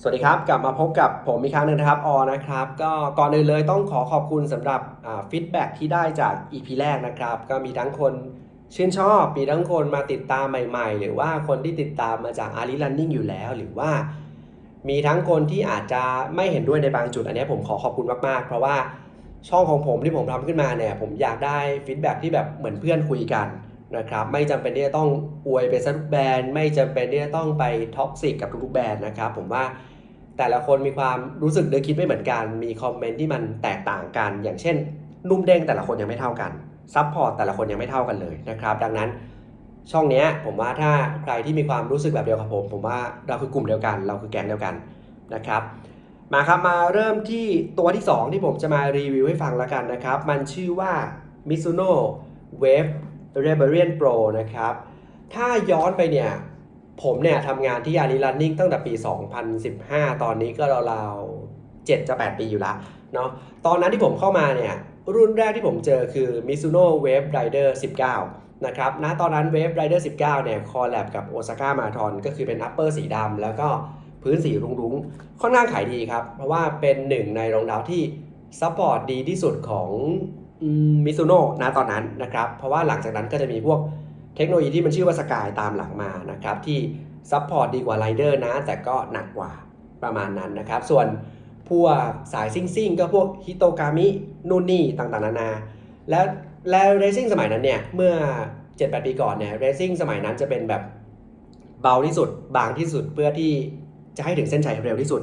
สวัสดีครับ กลับมาพบกับผมอีกครั้งหนึ่งนะครับออนะครับ ก็ก่อนอื่นเลยต้องขอขอบคุณสำหรับฟีดแบ็กที่ได้จาก EP แรกนะครับ ก็มีทั้งคนชื่นชอบ มีทั้งคนมาติดตามใหม่ ๆ หรือว่าคนที่ติดตามมาจากอารี Running อยู่แล้ว หรือว่า มีทั้งคนที่อาจจะไม่เห็นด้วยในบางจุด อันนี้ผมขอขอบคุณมากๆ เพราะว่าช่องของผมที่ผมทำขึ้นมาเนี่ย ผมอยากได้ฟีดแบ็กที่แบบเหมือนเพื่อนคุยกัน นะครับไม่จำเป็นที่จะต้องอวยไปซะทุกแบรนด์ไม่จำเป็นที่จะต้องไปท็อกซิกกับทุกๆแบรนด์นะครับผมว่าแต่ละคนมีความรู้สึกนึกคิดไม่เหมือนกัน มีคอมเมนต์ที่มันแตกต่างกัน อย่างเช่น นุ่มเด้งแต่ละคนยังไม่เท่ากันซับพอร์ตแต่ละคนยังไม่เท่ากันเลยนะครับดังนั้นช่องนี้ผมว่าถ้าใครที่มีความรู้สึกแบบเดียวกับผม ผมว่าเราคือกลุ่มเดียวกัน เราคือแก๊งเดียวกันนะครับมาครับมาเริ่มที่ตัวที่ 2 ที่ผมจะมารีวิวให้ฟังแล้วกันนะครับ มันชื่อว่า Mizuno Wave Rebellion Pro นะครับ ถ้าย้อนไปเนี่ยผมเนี่ยทำงานที่ยานิรันนิ่งตั้งแต่ปี 2015 ตอนนี้ก็ราวๆ7จะ 8 ปีอยู่ละเนาะตอนนั้นที่ผมเข้ามาเนี่ยรุ่นแรกที่ผมเจอคือ Mizuno Wave Rider 19 นะครับณตอนนั้น Wave Rider 19 เนี่ยคอลแลบกับ Osaka Marathon ก็คือเป็น upper สีดำแล้วก็พื้นสีรุ้งๆ ค่อนข้างขายดีครับ เพราะว่าเป็นหนึ่งในรองเท้าที่ซัพพอร์ตดีที่สุดของ มิซูโน่ณตอนนั้นนะครับ เพราะว่าหลังจากนั้นก็จะมีพวกเทคโนโลยีที่มันชื่อว่าสกายตามหลังมานะครับ ที่ซัพพอร์ตดีกว่าไรเดอร์นะ แต่ก็หนักกว่าประมาณนั้นนะครับ ส่วนพวกสายซิ่งซิ่งก็พวกฮิโตกามินู่นนี่ต่างๆ นานา แล้วแล้วเรซิ่งสมัยนั้นเนี่ยเมื่อ 7-8 ปีก่อนเนี่ยเรซิ่งสมัยนั้นจะเป็นแบบเบาที่สุดบางที่สุดเพื่อที่จะให้ถึงเส้นชัยเร็วที่สุด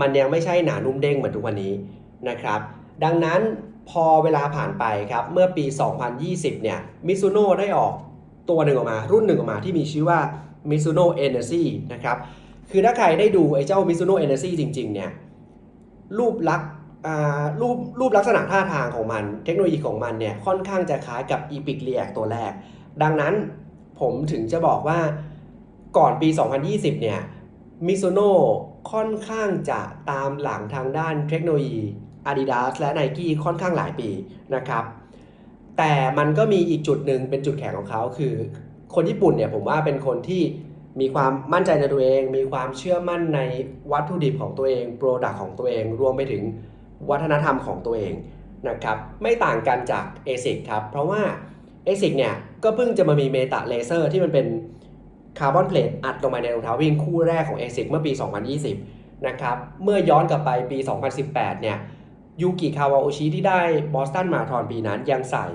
มันยังไม่ใช่หนานุ่มเด้งเหมือนทุกวันนี้นะครับ ดังนั้น พอเวลาผ่านไปครับเมื่อปี 2020 เนี่ยมิซูโน่ได้ออกตัวหนึ่งออกมา รุ่นหนึ่งออกมาที่มีชื่อว่า Mizuno Energy นะครับคือถ้าใครได้ดูไอ้เจ้า Mizuno Energy จริง ๆ เนี่ยรูปลักษณ์รูปรูปลักษณะท่าทางของมัน เทคโนโลยีของมันเนี่ยค่อนข้างจะคล้ายกับ Epic React ตัวแรก ดังนั้นผมถึงจะบอกว่าก่อนปี 2020 เนี่ย Mizuno ค่อนข้างจะตามหลังทางด้านเทคโนโลยี Adidas และ Nike ค่อนข้างหลายปีนะครับ แต่มันก็มีอีกจุดหนึ่งเป็นจุดแข็งของเขาคือ คนญี่ปุ่นเนี่ยผมว่าเป็นคนที่มีความมั่นใจในตัวเอง มีความเชื่อมั่นในวัตถุดิบของตัวเองโปรดักของตัวเอง รวมไปถึงวัฒนธรรมของตัวเองนะครับไม่ต่างกันจาก ASIC ครับ เพราะว่า ASIC เนี่ยก็เพิ่งจะมามีเมตาเลเซอร์ที่มันเป็นคาร์บอนเพลทอัดลงมาในรองเท้าวิ่งคู่แรกของ ASIC เมื่อปี 2020 นะครับ เมื่อย้อนกลับไปปี 2018 เนี่ย ยูกิคาวาโอชิที่ได้บอสตันมาราธอนปีนั้นยังใส่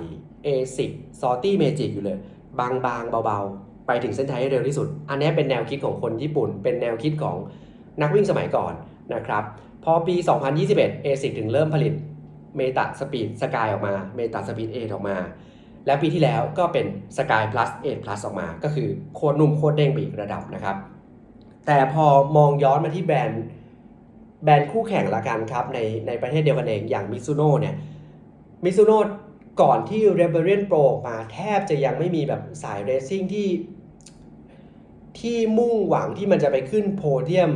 A10 ซอตี้เมจิอยู่เลย บางๆ เบาๆ ไปถึงเส้นชัยให้เร็วที่สุด อันนี้เป็นแนวคิดของคนญี่ปุ่น เป็นแนวคิดของนักวิ่งสมัยก่อนนะครับ พอปี 2021 A10 ถึงเริ่มผลิตเมตาสปีดสกายออกมาเมตาสปีด8อออกมา และปีที่แล้วก็เป็น Sky Plus 8 Plus ออกมา ก็คือโคตรนุ่มโคตรเด้งไปอีกระดับนะครับ แต่พอมองย้อนมาที่แบรนด์ แบรนด์คู่แข่งละกันครับ ในในประเทศเดียวกันเองอย่างมิซูโน่เนี่ยมิซูโน่ก่อนที่ Rebellion Pro ออกมาแทบจะยังไม่มีแบบสายเรซซิ่งที่ ที่มุ่งหวังที่มันจะไปขึ้นโพเดียม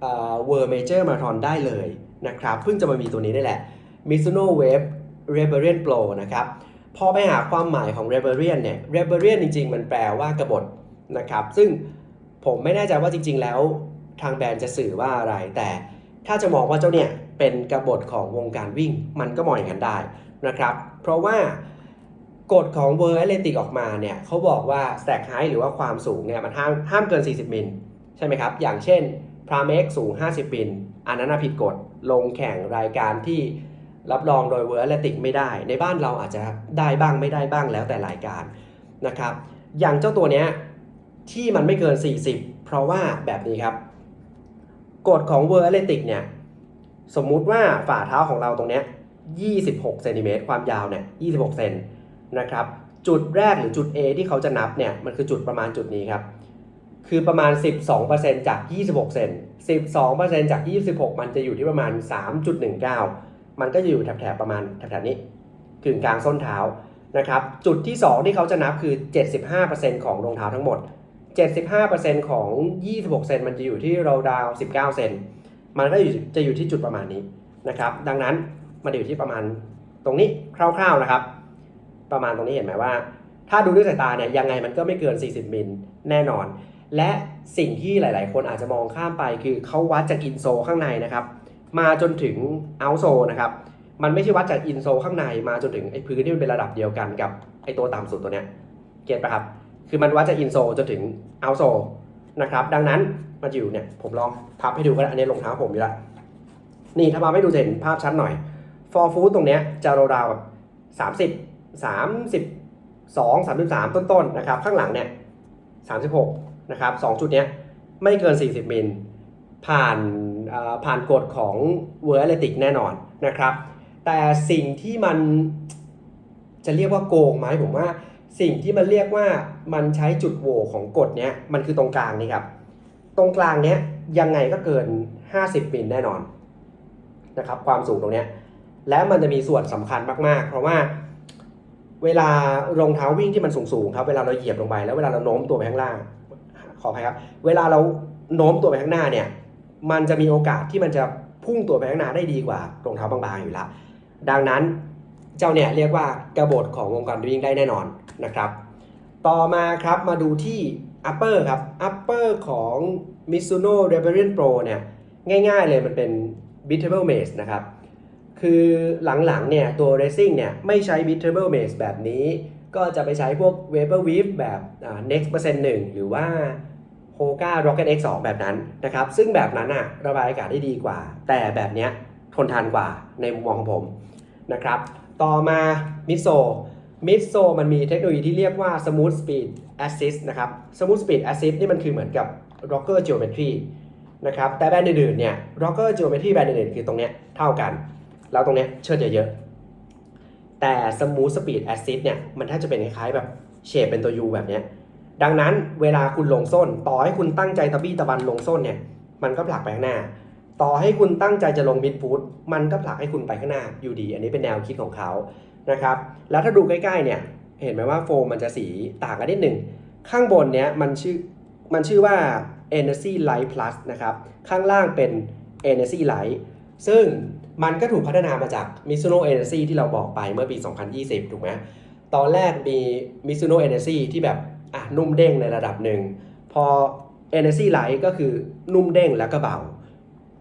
เวิร์เมเจอร์มาราธอนได้เลยนะครับ เพิ่งจะมามีตัวนี้นี่แหละ Mizuno Wave Rebellion Pro นะครับ พอไปหาความหมายของ Rebellion เนี่ย Rebellion จริง ๆ มันแปลว่ากบฏนะครับ ซึ่งผมไม่แน่ใจว่าจริง ๆ แล้วทางแบรนด์จะสื่อว่าอะไรแต่ ถ้าจะมองว่าเจ้าเนี่ยเป็นกบฏของวงการวิ่ง มันก็มองอย่างนั้นได้นะครับ เพราะว่ากฎของ World Athletic ออกมาเนี่ยเขาบอกว่า stack height หรือว่าความสูงเนี่ยมันห้ามห้ามเกิน 40 มิลใช่ไหมครับ อย่างเช่นพราเมกสูง 50 มิลอันนั้นผิดกฎลงแข่งรายการที่รับรองโดย World Athletic ไม่ได้ ในบ้านเราอาจจะได้บ้างไม่ได้บ้างแล้วแต่รายการนะครับ อย่างเจ้าตัวเนี้ยที่มันไม่เกิน 40 เพราะว่าแบบนี้ครับ กฎของ World Athletic เนี่ย สมมุติว่าฝ่าเท้าของเราตรงเนี้ย26เซนติเมตรความยาวเนี่ย26เซนนะครับ จุดแรกหรือจุด A ที่เขาจะนับเนี่ย มันคือจุดประมาณจุดนี้ครับ คือประมาณ 12%จาก 26 เซน 12%จาก 26 มันจะอยู่ที่ประมาณ 3.19 มันก็จะอยู่แถบๆประมาณแถบๆนี้กึ่งกลางส้นเท้านะครับ จุดที่ 2 ที่เขาจะนับคือ 75%ของรองเท้าทั้งหมด 75%ของ 26 เซนมันจะอยู่ที่เราดาว19 เซน มันก็อยู่จะอยู่ที่จุดประมาณนี้นะครับ ดังนั้นมันอยู่ที่ประมาณตรงนี้คร่าวๆนะครับ ประมาณตรงนี้เห็นไหมว่า ถ้าดูด้วยสายตาเนี่ยยังไงมันก็ไม่เกิน 40 มิลแน่นอน และสิ่งที่หลาย ๆ คนอาจจะมองข้ามไปคือเขาวัดจากอินโซข้างในนะครับ มาจนถึงเอาโซนะครับ มันไม่ใช่วัดจากอินโซข้างในมาจนถึงไอ้พื้นที่มันเป็นระดับเดียวกันกับไอ้ตัวต่ำสุดตัวเนี้ย เก็ตปะครับ คือมันวัดจากอินโซจนถึงเอาโซนะครับ ดังนั้นมันจะอยู่เนี่ย ผมลองพับให้ดูก็ได้ อันนี้รองเท้าผมอยู่ละ นี่ถ้าพับให้ดูเห็นภาพชัดหน่อย for food ตรงเนี้ยจะราวๆแบบสามสิบสามสิบสองสามสิบสามต้นๆนะครับ ข้างหลังเนี่ยสามสิบหกนะครับสองจุดเนี้ยไม่เกิน 40 มิล ผ่านผ่านกฎของ World Athletic แน่นอนนะครับ แต่สิ่งที่มันจะเรียกว่าโกงไหมผมว่า สิ่งที่มันเรียกว่ามันใช้จุดโหว่ของกฎเนี้ยมันคือตรงกลางนี่ครับ ตรงกลางเนี้ยยังไงก็เกิน 50มิลแน่นอนนะครับความสูงตรงเนี้ยและมันจะมีส่วนสำคัญมากๆ เพราะว่าเวลารองเท้าวิ่งที่มันสูงๆครับเวลาเราเหยียบลงไปแล้วเวลาเราโน้มตัวไปข้างล่างขออภัยครับ เวลาเราโน้มตัวไปข้างหน้าเนี่ยมันจะมีโอกาสที่มันจะพุ่งตัวไปข้างหน้าได้ดีกว่ารองเท้าบางๆอยู่ล้วดังนั้น เจ้าเนี่ยเรียกว่ากระบฏของวงการวิ่งได้แน่นอนนะครับ ต่อมาครับมาดูที่ upper ครับ upper ของ Mizuno Rebellion Pro เนี่ยง่ายๆเลยมันเป็น beatable maze นะครับ คือหลังๆเนี่ยตัว racing เนี่ยไม่ใช้ beatable maze แบบนี้ ก็จะไปใช้พวก vapor weave แบบ next percent 1หรือว่า Hoka Rocket X 2 แบบนั้นนะครับ ซึ่งแบบนั้นอะระบายอากาศได้ดีกว่า แต่แบบเนี้ยทนทานกว่าในมุมมองของผมนะครับ ต่อมา Miso Miso มันมีเทคโนโลยีที่เรียกว่า Smooth Speed Assist นะครับ Smooth Speed Assist นี่มันคือเหมือนกับ Rocker Geometry นะครับแต่แบรนด์อื่นๆเนี่ย Rocker Geometry แบรนด์อื่นๆคือตรงเนี้ยเท่ากัน แล้วตรงเนี้ยเชิดเยอะๆแต่ Smooth Speed Assist เนี่ยมันถ้าจะเป็นคล้ายๆแบบเชฟเป็นตัว U แบบเนี้ยดังนั้นเวลาคุณลงส้น ต่อให้คุณตั้งใจตะบี้ตะบันลงส้นเนี่ยมันก็ผลักไปข้างหน้า ต่อให้คุณตั้งใจจะลงมิดฟูดมันก็ผลักให้คุณไปข้างหน้าอยู่ดี อันนี้เป็นแนวคิดของเขานะครับ แล้วถ้าดูใกล้ๆเนี่ย เห็นไหมว่าโฟมมันจะสีต่างกันนิดหนึ่ง ข้างบนเนี้ยมันชื่อมันชื่อว่า Energy Light Plus นะครับ ข้างล่างเป็น Energy Light ซึ่งมันก็ถูกพัฒนามาจาก Mizuno Energy ที่เราบอกไปเมื่อปี 2020 ถูกไหมตอนแรกมี Mizuno Energy ที่แบบอะนุ่มเด้งในระดับหนึ่ง พอ Energy Light ก็คือนุ่มเด้งแล้วก็เบา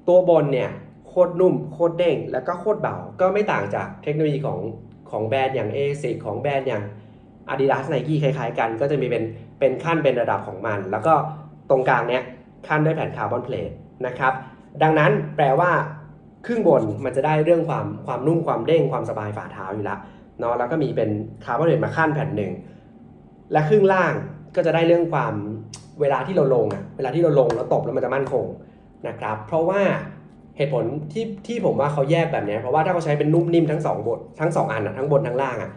ตัวบนเนี่ยโคตรนุ่มโคตรเด้ง แล้วก็โคตรเบา ก็ไม่ต่างจากเทคโนโลยีของของแบรนด์อย่าง ASIC ของแบรนด์อย่าง Adidas Nike คล้ายๆกัน ก็จะมีเป็นเป็นขั้นเป็นระดับของมัน แล้วก็ตรงกลางเนี้ยขั้นด้วยแผ่นคาร์บอนเพลทนะครับ ดังนั้นแปลว่าครึ่งบนมันจะได้เรื่องความความนุ่มความเด้งความสบายฝ่าเท้าอยู่ล้วเนาะแล้วก็มีเป็นคาร์บอนเพลทมาขั้นแผ่นหนึ่งและครึ่งล่างก็จะได้เรื่องความเวลาที่เราลงอะเวลาที่เราลงแล้วตบแล้วมันจะมั่นคง นะครับ เพราะว่าเหตุผลที่ที่ผมว่าเขาแยกแบบนี้เพราะว่าถ้าเขาใช้เป็นนุ่มนิ่มทั้งสองบททั้งสองอันอะทั้งบนทั้งล่างอะ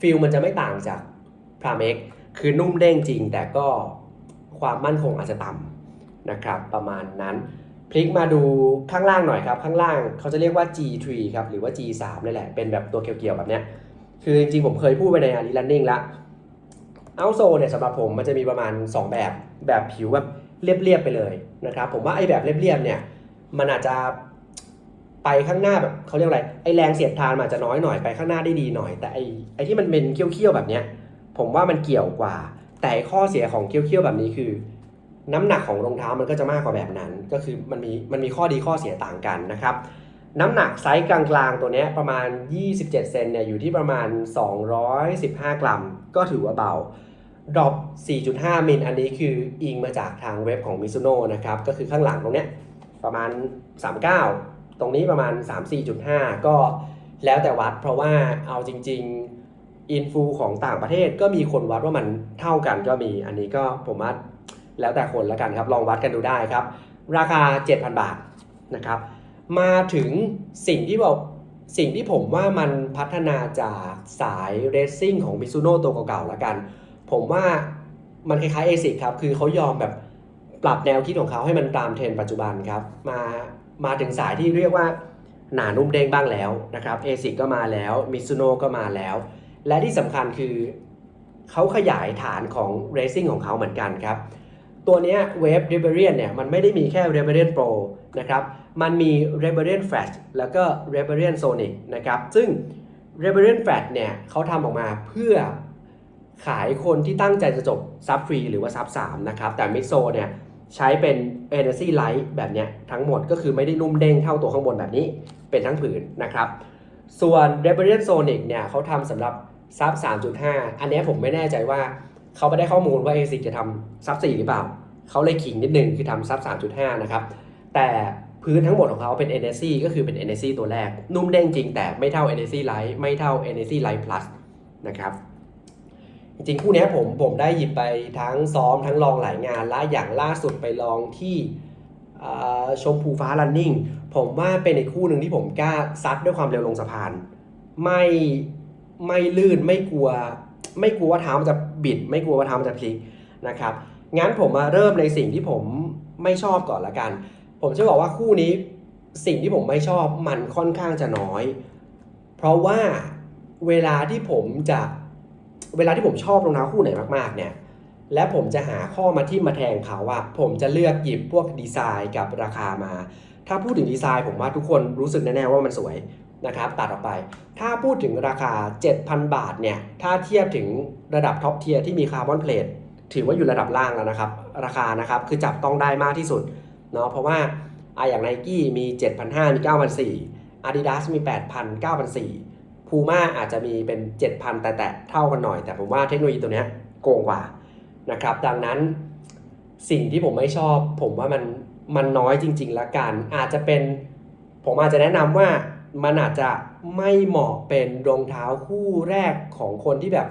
ฟิลมันจะไม่ต่างจากพรามเอ็กคือนุ่มเด้งจริง แต่ก็ความมั่นคงอาจจะต่ำนะครับประมาณนั้น พลิกมาดูข้างล่างหน่อยครับ ข้างล่างเขาจะเรียกว่า G3 ครับหรือว่า G3 นี่แหละ เป็นแบบตัวเกี่ยวๆแบบเนี้ยคือจริงๆผมเคยพูดไปในอารีลันนิ่งละเอาโซเนี่ยสำหรับผมมันจะมีประมาณ 2 แบบแบบผิวแบบ เรียบๆไปเลยนะครับ ผมว่าไอ้แบบเรียบๆเนี่ย มันอาจจะไปข้างหน้าแบบเขาเรียกอะไรไอ้แรงเสียดทานอาจจะน้อยหน่อยไปข้างหน้าได้ดีหน่อย แต่ไอ้ไอ้ที่มันเป็นเคี้ยวๆแบบเนี้ย ผมว่ามันเกี่ยวกว่า แต่ข้อเสียของเคี้ยวๆแบบนี้คือ น้ำหนักของรองเท้ามันก็จะมากกว่าแบบนั้น ก็คือมันมีมันมีข้อดีข้อเสียต่างกันนะครับน้ำหนักไซส์กลางๆ ตัวเนี้ยประมาณ 27 เซนเนี่ยอยู่ที่ประมาณ 215 กรัม ก็ถือว่าเบา ดรอป 4.5 มิล อันนี้คืออิงมาจากทางเว็บของ Mizuno นะครับ ก็คือข้างหลังตรงเนี้ยประมาณ 39 ตรงนี้ประมาณ 34.5 ก็แล้วแต่วัดเพราะว่าเอาจริง ๆ อินฟูของต่างประเทศก็มีคนวัดว่ามันเท่ากันก็มี อันนี้ก็ผมว่าแล้วแต่คนละกันครับ ลองวัดกันดูได้ครับ ราคา 7,000 บาทนะครับ มาถึงสิ่งที่บอกสิ่งที่ผมว่ามันพัฒนาจากสายเรซซิ่งของ Mizuno ตัวเก่าๆแล้วกัน ผมว่ามันคล้ายๆ ASIC ครับ คือเขายอมแบบปรับแนวคิดของเขาให้มันตามเทรนด์ปัจจุบันครับ มา มาถึงสายที่เรียกว่าหนานุ่มเด้งบ้างแล้วนะครับ ASIC ก็มาแล้ว Mizuno ก็มาแล้ว และที่สำคัญคือเขาขยายฐานของ Racing ของเขาเหมือนกันครับ ตัวนี้ย Wave Rebellion เนี่ยมันไม่ได้มีแค่ Rebellion Pro นะครับ มันมี Rebellion Flash แล้วก็ Rebellion Sonic นะครับ ซึ่ง Rebellion Flash เนี่ยเขาทำออกมาเพื่อ ขายคนที่ตั้งใจจะจบซับฟรีหรือว่าซับ3นะครับแต่มิโซเนี่ยใช้เป็น Energy Light แบบเนี้ยทั้งหมดก็คือไม่ได้นุ่มเด้งเท่าตัวข้างบนแบบนี้เป็นทั้งผืนนะครับ ส่วน Rebellion Sonic เนี่ยเขาทำสำหรับซับ 3.5 อันนี้ผมไม่แน่ใจว่าเขาไม่ได้ข้อมูลว่า ASIC จะทำซับ 4 หรือเปล่า เขาเลยขิงนิดนึงคือทำซับ 3.5 นะครับ แต่พื้นทั้งหมดของเขาเป็น Energy ก็คือเป็น Energy ตัวแรก นุ่มเด้งจริงแต่ไม่เท่า Energy Light ไม่เท่า Energy Light Plus นะครับ จริงๆ คู่นี้ผมผมได้หยิบไปทั้งซ้อมทั้งลองหลายงานและอย่างล่าสุดไปลองที่ชมพูฟ้า running ผมว่าเป็นอีกคู่หนึ่งที่ผมกล้าซัดด้วยความเร็วลงสะพาน ไม่ไม่ลื่นไม่กลัว ไม่กลัวว่าเท้ามันจะบิด ไม่กลัวว่าเท้ามันจะพลิกนะครับงั้นผมมาเริ่มในสิ่งที่ผมไม่ชอบก่อนละกัน ผมจะบอกว่าคู่นี้สิ่งที่ผมไม่ชอบมันค่อนข้างจะน้อย เพราะว่าเวลาที่ผมจะ เวลาที่ผมชอบรองเท้าคู่ไหนมากๆ เนี่ย และผมจะหาข้อมาที่มาแทงเขาอะผมจะเลือกหยิบพวกดีไซน์กับราคามา ถ้าพูดถึงดีไซน์ผมว่าทุกคนรู้สึกแน่ๆว่ามันสวยนะครับตัดออกไป ถ้าพูดถึงราคา 7,000 บาทเนี่ย ถ้าเทียบถึงระดับท็อปเทียร์ที่มีคาร์บอนเพลทถือว่าอยู่ระดับล่างแล้วนะครับ ราคานะครับคือจับต้องได้มากที่สุดเนาะเพราะว่าออย่างไนกี้มี 7,500 มี 9,400 Adidas มี 8,000 9,400 Puma อาจจะมีเป็น 7,000 แต่แต่เท่ากันหน่อย แต่ผมว่าเทคโนโลยีตัวเนี้ยโกงกว่านะครับ ดังนั้นสิ่งที่ผมไม่ชอบ ผมว่ามันมันน้อยจริง ๆ ละกัน อาจจะเป็นผมอาจจะแนะนำว่ามันอาจจะไม่เหมาะเป็นรองเท้าคู่แรกของคนที่แบบ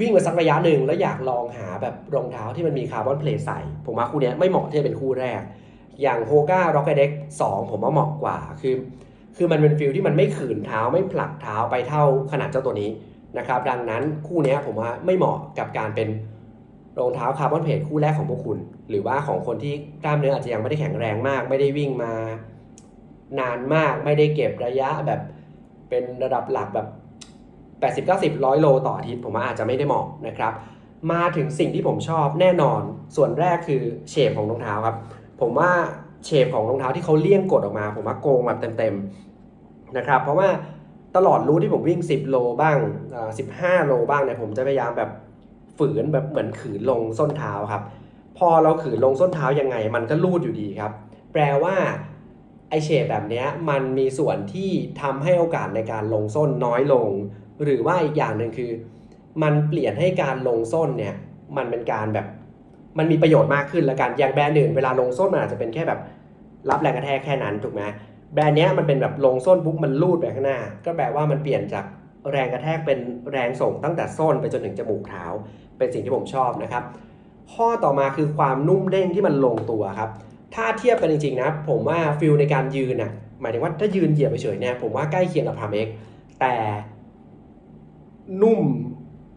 วิ่งมาสักระยะหนึ่งแล้วอยากลองหาแบบรองเท้าที่มันมีคาร์บอนเพลทใส่ ผมว่าคู่เนี้ยไม่เหมาะที่จะเป็นคู่แรก อย่างโฮก้าร็อกเก็ตเด็กสองผมว่าเหมาะกว่าคือ คือมันเป็นฟิลที่มันไม่ขืนเท้าไม่ผลักเท้าไปเท่าขนาดเจ้าตัวนี้นะครับ ดังนั้นคู่นี้ผมว่าไม่เหมาะกับการเป็นรองเท้าคาร์บอนเพลทคู่แรกของพวกคุณ หรือว่าของคนที่กล้ามเนื้ออาจจะยังไม่ได้แข็งแรงมาก ไม่ได้วิ่งมานานมากไม่ได้เก็บระยะแบบเป็นระดับหลักแบบ 80 90 100 โลต่ออาทิตย์ผมว่าอาจจะไม่ได้เหมาะนะครับ มาถึงสิ่งที่ผมชอบแน่นอนส่วนแรกคือเชฟของรองเท้าครับ ผมว่าเชฟของรองเท้าที่เขาเลี่ยงกดออกมา ผมว่าโกงแบบเต็มๆ นะครับ เพราะว่าตลอดรูทที่ผมวิ่ง 10 โลบ้างอ่า15โลบ้างเนี่ยผมจะพยายามแบบฝืนแบบเหมือนขืนลงส้นเท้าครับ พอเราขืนลงส้นเท้ายังไง มันก็ลูดอยู่ดีครับ แปลว่าไอเชฟแบบนี้มันมีส่วนที่ทำให้โอกาสในการลงส้นน้อยลง หรือว่าอีกอย่างหนึ่งคือ มันเปลี่ยนให้การลงส้นเนี่ยมันเป็นการแบบมันมีประโยชน์มากขึ้นละกันอย่างแบรนด์อื่นเวลาลงส้นมันอาจจะเป็นแค่แบบ รับแรงกระแทกแค่นั้นถูกไหม แบรนด์เนี้ยมันเป็นแบบลงส้นปุ๊บมันลูดไปข้างหน้า ก็แปลว่ามันเปลี่ยนจากแรงกระแทกเป็นแรงส่งตั้งแต่ส้นไปจนถึงจมูกเท้า เป็นสิ่งที่ผมชอบนะครับ ข้อต่อมาคือความนุ่มเด้งที่มันลงตัวครับ ถ้าเทียบกันจริงๆนะผมว่าฟิลในการยืนน่ะหมายถึงว่าถ้ายืนเหยียบเฉยๆเนี่ยผมว่าใกล้เคียงกับพามเอ็กแต่นุ่ม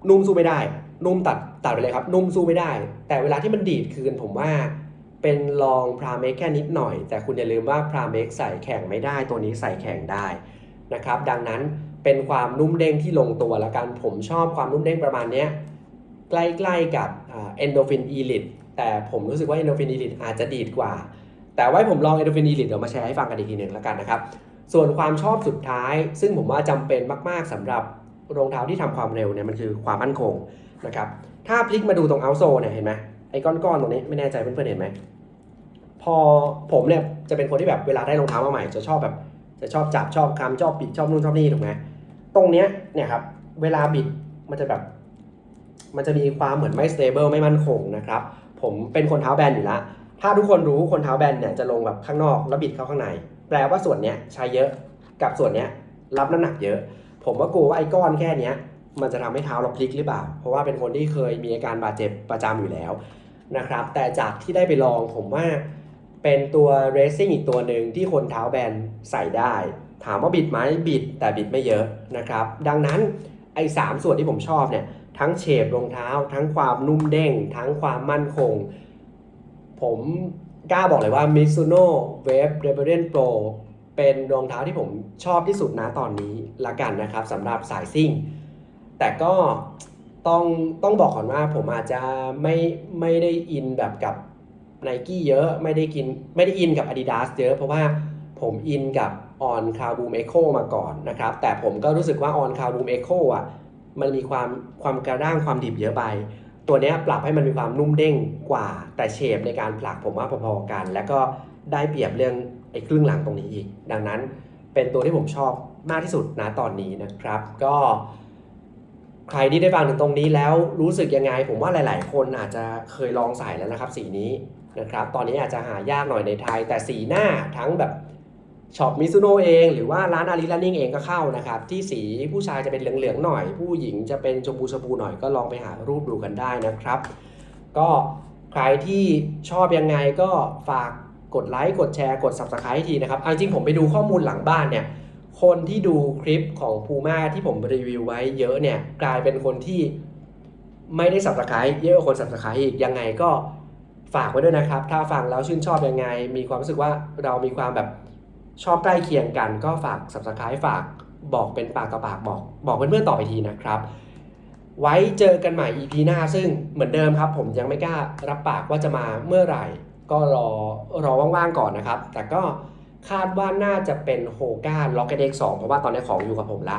นุ่มสู้ไม่ได้ นุ่มตัดตัดไปเลยครับ นุ่มสู้ไม่ได้ แต่เวลาที่มันดีดคืนผมว่า เป็นลองพราเอ็กแค่นิดหน่อย แต่คุณอย่าลืมว่าพราเอ็กใส่แข่งไม่ได้ตัวนี้ใส่แข่งได้นะครับ ดังนั้นเป็นความนุ่มเด้งที่ลงตัวละกันผมชอบความนุ่มเด้งประมาณนี้ใกล้ๆกับเอนโดฟินอีลิตแต่ผมรู้สึกว่าเอนโดฟินอีลิตอาจจะดีดกว่า แต่ไว้ผมลองเอนโดฟินอีลิตเดี๋ยวมาแชร์ให้ฟังกันอีกทีหนึ่งแล้วกันนะครับ ส่วนความชอบสุดท้าย ซึ่งผมว่าจำเป็นมากๆสำหรับรองเท้าที่ทำความเร็วเนี่ยมันคือความมั่นคงนะครับถ้าพลิกมาดูตรงเอาโซเนี่ยเห็นไหม ไอ้ก้อนๆตรงนี้ไม่แน่ใจเพื่อนๆเห็นไหมพอผมเนี่ยจะเป็นคนที่แบบเวลาได้รองเท้ามาใหม่จะชอบแบบ จะชอบจับชอบคำชอบปิดชอบนู่นชอบนี่ถูกไหมตรงเนี้ยเนี่ยครับเวลาบิดมันจะแบบ มันจะมีความเหมือนไม่ stable ไม่มั่นคงนะครับ ผมเป็นคนเท้าแบนอยู่แล้วถ้าทุกคนรู้คนเท้าแบนเนี่ยจะลงแบบข้างนอกแล้วบิดเข้าข้างใน แปลว่าส่วนเนี้ยใช้เยอะกับส่วนเนี้ยรับน้ำหนักเยอะ ผมว่ากลัวว่าไอ้ก้อนแค่เนี้ย มันจะทำให้เท้าเราพลิกหรือเปล่า เพราะว่าเป็นคนที่เคยมีอาการบาดเจ็บประจำอยู่แล้วนะครับ แต่จากที่ได้ไปลองผมว่าเป็นตัว racing อีกตัวหนึ่งที่คนเท้าแบนใส่ได้ ถามว่าบิดไหมบิดแต่บิดไม่เยอะนะครับ ดังนั้นไอ้สามส่วนที่ผมชอบเนี่ยทั้งเฉดรองเท้า ทั้งความนุ่มเด้ง ทั้งความมั่นคง ผมกล้าบอกเลยว่า Mizuno Wave Rebellion Pro เป็นรองเท้าที่ผมชอบที่สุดนะตอนนี้ละกันนะครับสำหรับสายซิ่ง แต่ก็ต้องต้องบอกก่อนว่าผมอาจจะไม่ไม่ได้อินแบบกับ n i กี้เยอะไม่ได้กินไม่ได้อินกับ Adidas เยอะเพราะว่าผมอินกับ On Cloud Boom Echo มาก่อนนะครับ แต่ผมก็รู้สึกว่า On Cloud Boom Echo อะมันมีความความกระด้างความดิบเยอะไป ตัวนี้ปรับให้มันมีความนุ่มเด้งกว่า แต่เชฟในการผลักผมว่าพอๆกัน แล้วก็ได้เปรียบเรื่องไอ้ครึ่งหลังตรงนี้อีก ดังนั้นเป็นตัวที่ผมชอบมากที่สุดนะตอนนี้นะครับ ก็ ใครที่ได้ฟังถึงตรงนี้แล้วรู้สึกยังไง ผมว่าหลาย ๆ คนอาจจะเคยลองใส่แล้วนะครับ สีนี้นะครับ ตอนนี้อาจจะหายากหน่อยในไทย แต่สีหน้าทั้งแบบช็อปมิซูโน่เอง หรือว่าร้านอาริลานิ่งเองก็เข้านะครับ ที่สีผู้ชายจะเป็นเหลือง ๆ หน่อย ผู้หญิงจะเป็นชมพูชมพูหน่อยก็ลองไปหารูปดูกันได้นะครับ ก็ใครที่ชอบยังไงก็ฝากกดไลค์กดแชร์กด subscribe ทีนะครับเอาจริงผมไปดูข้อมูลหลังบ้านเนี่ย คนที่ดูคลิปของพูม่าที่ผมรีวิวไว้เยอะเนี่ย กลายเป็นคนที่ไม่ได้ subscribe เยอะกว่าคน subscribe อีกยังไงก็ฝากไว้ด้วยนะครับ ถ้าฟังแล้วชื่นชอบยังไง มีความรู้สึกว่าเรามีความแบบชอบใกล้เคียงกัน ก็ฝาก subscribe ฝากบอกเป็นปากต่อปากบอก บอกเพื่อนๆต่อไปทีนะครับ ไว้เจอกันใหม่ EP หน้าซึ่งเหมือนเดิมครับ ผมยังไม่กล้ารับปากว่าจะมาเมื่อไหร่ ก็รอรอว่างๆก่อนนะครับ แต่ก็ คาดว่าน่าจะเป็นโฮก้าล็อกเก็ตเอ็กสองเพราะว่าตอนนี้ของอยู่กับผมละ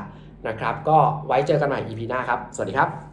นะครับ ก็ไว้เจอกันใหม่ EP หน้าครับ สวัสดีครับ